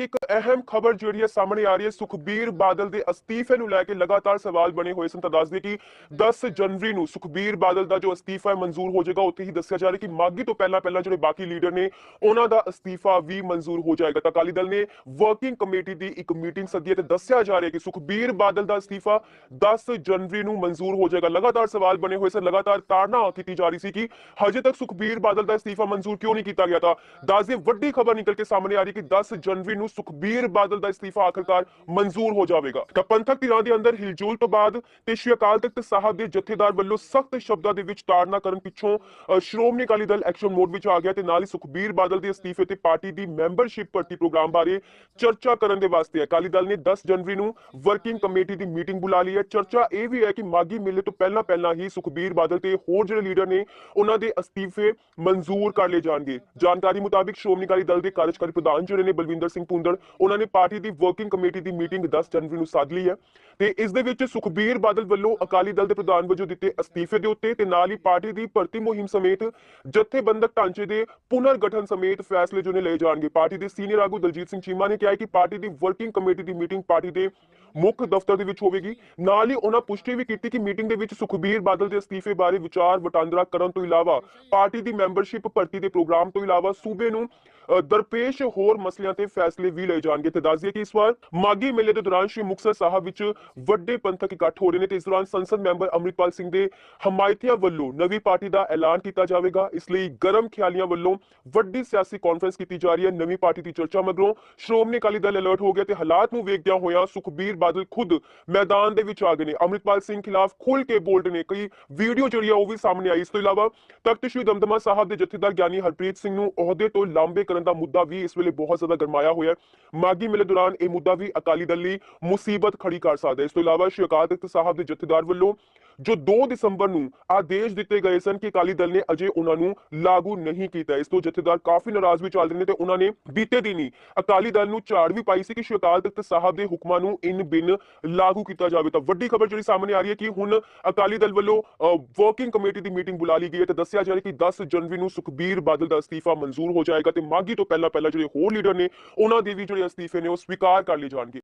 ਕਿ ਇੱਕ ਅਹਿਮ ਖਬਰ ਜਿਹੜੀ ਹੈ ਸਾਹਮਣੇ ਆ ਰਹੀ ਹੈ, ਸੁਖਬੀਰ ਬਾਦਲ ਦੇ ਅਸਤੀਫੇ ਨੂੰ ਲੈ ਕੇ ਲਗਾਤਾਰ ਸਵਾਲ ਬਣੇ ਹੋਏ ਸਨ। ਤਾਂ ਦੱਸ ਦਈਏ ਕਿ 10 ਜਨਵਰੀ ਨੂੰ ਸੁਖਬੀਰ ਬਾਦਲ ਦਾ ਜੋ ਅਸਤੀਫਾ ਮਨਜ਼ੂਰ ਹੋ ਜਾਏਗਾ। ਉੱਥੇ ਹੀ ਦੱਸਿਆ ਜਾ ਰਿਹਾ ਕਿ ਮਾਗੀ ਤੋਂ ਪਹਿਲਾਂ ਪਹਿਲਾਂ ਜਿਹੜੇ ਬਾਕੀ ਲੀਡਰ ਨੇ, ਉਹਨਾਂ ਦਾ ਅਸਤੀਫਾ ਵੀ ਮਨਜ਼ੂਰ ਹੋ ਜਾਏਗਾ। ਤਾਂ ਅਕਾਲੀ ਦਲ ਨੇ ਵਰਕਿੰਗ ਕਮੇਟੀ ਦੀ ਇੱਕ ਮੀਟਿੰਗ ਸੱਦੀ ਹੈ ਤੇ ਦੱਸਿਆ ਜਾ ਰਿਹਾ ਕਿ ਸੁਖਬੀਰ ਬਾਦਲ ਦਾ ਅਸਤੀਫਾ 10 ਜਨਵਰੀ ਨੂੰ ਮਨਜ਼ੂਰ ਹੋ ਜਾਏਗਾ। ਲਗਾਤਾਰ ਸਵਾਲ ਬਣੇ ਹੋਏ ਸਨ। ਲਗਾਤਾਰ ਤਾੜਨਾ ਕੀਤੀ ਜਾ ਰਹੀ ਸੀ ਕਿ ਹਜੇ ਤੱਕ ਸੁਖਬੀਰ ਬਾਦਲ ਦਾ ਅਸਤੀਫਾ ਮਨਜ਼ੂਰ ਕਿਉਂ ਨਹੀਂ ਕੀਤਾ ਗਿਆ। ਤਾਂ ਦੱਸ ਦਈਏ, ਵੱਡੀ ਖਬਰ ਨਿਕਲ ਕੇ ਸਾਹਮਣੇ ਆ ਰਹੀ ਕਿ 10 ਜਨਵਰੀ ਨੂੰ ਸੁਖਬੀਰ ਬਾਦਲ ਦਾ ਅਸਤੀਫਾ ਆਖਰਕਾਰ ਮਨਜ਼ੂਰ ਹੋ ਜਾਵੇਗਾ। ਤਾਂ ਪੰਥਕ ਧਿਰਾਂ ਦੇ ਅੰਦਰ ਹਿਲਜੁਲ ਤੋਂ ਬਾਅਦ ਤੇ ਸ਼੍ਰੀ ਅਕਾਲ ਤਖਤ ਸਾਹਿਬ ਦੇ ਜਥੇਦਾਰ ਵੱਲੋਂ ਸਖਤ ਸ਼ਬਦਾਂ ਦੇ ਵਿੱਚ ਤਾੜਨਾ ਕਰਨ ਪਿੱਛੋਂ ਸ਼੍ਰੋਮਣੀ ਅਕਾਲੀ ਦਲ ਐਕਸ਼ਨ ਮੋਡ ਵਿੱਚ ਆ ਗਿਆ ਤੇ ਨਾਲ ਹੀ ਸੁਖਬੀਰ ਬਾਦਲ ਦੇ ਅਸਤੀਫੇ ਤੇ ਪਾਰਟੀ ਦੀ ਮੈਂਬਰਸ਼ਿਪ ਭਰਤੀ ਪ੍ਰੋਗਰਾਮ ਬਾਰੇ ਚਰਚਾ ਕਰਨ ਦੇ ਵਾਸਤੇ ਅਕਾਲੀ ਦਲ ਨੇ 10 ਜਨਵਰੀ ਨੂੰ ਵਰਕਿੰਗ ਕਮੇਟੀ ਦੀ ਮੀਟਿੰਗ ਬੁਲਾ ਲਈ ਹੈ। ਚਰਚਾ ਇਹ ਵੀ ਹੈ ਕਿ ਮਾਗੀ ਮੇਲੇ ਤੋਂ ਪਹਿਲਾਂ ਪਹਿਲਾਂ ਹੀ ਸੁਖਬੀਰ ਬਾਦਲ ਤੇ ਹੋਰ ਜਿਹੜੇ ਲੀਡਰ ਨੇ, ਉਹਨਾਂ ਦੇ ਅਸਤੀਫੇ ਮਨਜ਼ੂਰ ਕਰ ਲਏ ਜਾਣਗੇ। ਜਾਣਕਾਰੀ ਮੁਤਾਬਿਕ ਸ਼੍ਰੋਮਣੀ ਅਕਾਲੀ ਦਲ ਦੇ ਕਾਰਜਕਾਰੀ ਪ੍ਰਧਾਨ ਜਿਹੜੇ ਨੇ ਬਲਵਿੰਦਰ ਸਿੰਘ ਪੁੰਦੜ, ਉਹਨਾਂ ਨੇ ਪਾਰਟੀ ਦੀ ਵਰਕਿੰਗ ਕਮੇਟੀ ਦੀ ਮੀਟਿੰਗ 10 ਜਨਵਰੀ ਨੂੰ ਸੱਦ ਲਈ ਹੈ। ਤੇ ਇਸ ਦੇ ਵਿੱਚ ਸੁਖਬੀਰ ਬਾਦਲ ਵੱਲੋਂ ਅਕਾਲੀ ਦਲ ਦੇ ਪ੍ਰਧਾਨ ਵਜੋਂ ਦਿੱਤੇ ਅਸਤੀਫੇ ਦੇ ਉੱਤੇ ਤੇ ਨਾਲ ਹੀ ਪਾਰਟੀ ਦੀ ਭਰਤੀ ਮੁਹਿੰਮ ਸਮੇਤ ਜਥੇਬੰਦਕ ਢਾਂਚੇ ਦੇ ਪੁਨਰ ਗਠਨ ਸਮੇਤ ਫੈਸਲੇ ਜੋ ਨੇ ਲਏ ਜਾਣਗੇ। ਪਾਰਟੀ ਦੇ ਸੀਨੀਅਰ ਆਗੂ ਦਲਜੀਤ ਸਿੰਘ ਚੀਮਾ ਨੇ ਕਿਹਾ ਕਿ ਪਾਰਟੀ ਦੀ ਵਰਕਿੰਗ ਕਮੇਟੀ ਦੀ ਮੀਟਿੰਗ ਪਾਰਟੀ ਦੇ ਮੁੱਖ ਦਫ਼ਤਰ ਦੇ ਵਿੱਚ ਹੋਵੇਗੀ। ਨਾਲ ਹੀ ਉਹਨਾਂ ਪੁਸ਼ਟੀ ਵੀ ਕੀਤੀ ਕਿ ਮੀਟਿੰਗ ਦੇ ਵਿੱਚ ਸੁਖਬੀਰ ਬਾਦਲ ਦੇ ਅਸਤੀਫੇ ਬਾਰੇ ਵਿਚਾਰ ਵਟਾਂਦਰਾ ਕਰਨ ਤੋਂ ਇਲਾਵਾ ਪਾਰਟੀ ਦੀ ਮੈਂਬਰਸ਼ਿਪ ਭਰਤੀ ਦੇ ਪ੍ਰੋਗਰਾਮ ਤੋਂ ਇਲਾਵਾ ਸੂਬੇ ਨੂੰ ਦਰਪੇਸ਼ ਹੋਰ ਮਸਲਿਆਂ ਤੇ ਫੈਸਲੇ ਵੀ ਲਏ ਜਾਣਗੇ ਤੇ ਦੱਸ ਦਈਏ ਕਿ ਇਸ ਵਾਰ ਮਾਗੀ ਮੇਲੇ ਦੇ ਦੌਰਾਨ ਸ਼੍ਰੀ ਮੁਕਤਸਰ ਸਾਹਿਬ ਵਿੱਚ ਵੱਡੇ ਪੰਥਕ ਇਕੱਠ ਹੋ ਰਹੇ ਨੇ ਤੇ ਇਸ ਦੌਰਾਨ ਸੰਸਦ ਮੈਂਬਰ ਅੰਮ੍ਰਿਤਪਾਲ ਸਿੰਘ ਦੇ ਹਮਾਇਤੀਆਂ ਵੱਲੋਂ ਨਵੀਂ ਪਾਰਟੀ ਦਾ ਐਲਾਨ ਕੀਤਾ ਜਾਵੇਗਾ। ਇਸ ਲਈ ਗਰਮ ਖਿਆਲੀਆਂ ਵੱਲੋਂ ਵੱਡੀ ਸਿਆਸੀ ਕਾਨਫਰੰਸ ਕੀਤੀ ਜਾ ਰਹੀ ਹੈ। ਨਵੀਂ ਪਾਰਟੀ ਦੀ ਚਰਚਾ ਮਗਰੋਂ ਸ਼੍ਰੋਮਣੀ ਅਕਾਲੀ ਦਲ ਅਲਰਟ ਹੋ ਗਿਆ ਤੇ ਹਾਲਾਤ ਨੂੰ ਵੇਖਦਿਆਂ ਹੋਇਆਂ ਸੁਖਬੀਰ ਬਾਦਲ ਖੁਦ ਮੈਦਾਨ ਦੇ ਵਿੱਚ ਆ ਗਏ ਨੇ। ਅੰਮ੍ਰਿਤਪਾਲ ਸਿੰਘ ਖਿਲਾਫ ਖੁੱਲ ਕੇ ਬੋਲਡ ਨੇ। ਕਈ ਵੀਡੀਓ ਜਿਹੜੀ ਆ ਉਹ ਵੀ ਸਾਹਮਣੇ ਆਈ ਇਸ ਤੋਂ ਇਲਾਵਾ ਤਖਤ ਸ੍ਰੀ ਦਮਦਮਾ ਸਾਹਿਬ ਦੇ ਜਥੇਦਾਰ ਗਿਆਨੀ ਹਰਪ੍ਰੀਤ ਸਿੰਘ ਨੂੰ ਅਹੁਦੇ ਤੋਂ ਲਾਂਬੇ ਕਰਨ ਦਾ ਮੁੱਦਾ ਵੀ ਇਸ ਵੇਲੇ ਬਹੁਤ ਜ਼ਿਆਦਾ ਗਰਮਾਇਆ ਹੋਇਆ ਹੈ। ਮਾਗੀ ਮੇਲੇ ਦੌਰਾਨ ਇਹ ਮੁੱਦਾ ਵੀ ਅਕਾਲੀ ਦਲ ਲਈ ਮੁਸੀਬਤ ਖੜੀ ਕਰ ਸਕਦਾ ਹੈ। ਇਸ ਤੋਂ ਇਲਾਵਾ ਸ਼੍ਰੀ ਅਕਾਲ ਸਾਹਿਬ ਦੇ ਜਥੇਦਾਰ ਵੱਲੋਂ ਜੋ 2 ਦਸੰਬਰ ਨੂੰ ਆਦੇਸ਼ ਦਿੱਤੇ ਗਏ ਸਨ ਕਿ ਅਕਾਲੀ ਦਲ ਨੇ ਅਜੇ ਉਹਨਾਂ ਨੂੰ ਲਾਗੂ ਨਹੀਂ ਕੀਤਾ। ਇਸ ਤੋਂ ਜਥੇਦਾਰ ਕਾਫੀ ਨਾਰਾਜ਼ ਵੀ ਚੱਲ ਰਹੇ ਨੇ ਤੇ ਉਹਨਾਂ ਨੇ ਬੀਤੇ ਦਿਨ ਹੀ ਅਕਾਲੀ ਦਲ ਨੂੰ ਝਾੜ ਵੀ ਪਾਈ ਸੀ ਕਿ ਸ਼੍ਰੀ ਅਕਾਲ ਤਖਤ ਸਾਹਿਬ ਦੇ ਹੁਕਮਾਂ ਨੂੰ ਇਨ ਬਿਨ ਲਾਗੂ ਕੀਤਾ ਜਾਵੇ। ਤਾਂ ਵੱਡੀ ਖਬਰ ਜਿਹੜੀ ਸਾਹਮਣੇ ਆ ਰਹੀ ਹੈ ਕਿ ਹੁਣ ਅਕਾਲੀ ਦਲ ਵੱਲੋਂ ਵਰਕਿੰਗ ਕਮੇਟੀ ਦੀ ਮੀਟਿੰਗ ਬੁਲਾ ਲਈ ਗਈ ਹੈ ਤੇ ਦੱਸਿਆ ਜਾ ਰਿਹਾ ਕਿ 10 ਜਨਵਰੀ ਨੂੰ ਸੁਖਬੀਰ ਬਾਦਲ ਦਾ ਅਸਤੀਫਾ ਮਨਜ਼ੂਰ ਹੋ ਜਾਏਗਾ ਤੇ ਮਾਗੀ ਤੋਂ ਪਹਿਲਾਂ ਪਹਿਲਾਂ ਜਿਹੜੇ ਹੋਰ ਲੀਡਰ ਨੇ, ਉਹਨਾਂ ਦੇ ਵੀ ਜਿਹੜੇ ਅਸਤੀਫੇ ਨੇ ਉਹ ਸਵੀਕਾਰ ਕਰ ਲਏ ਜਾਣਗੇ।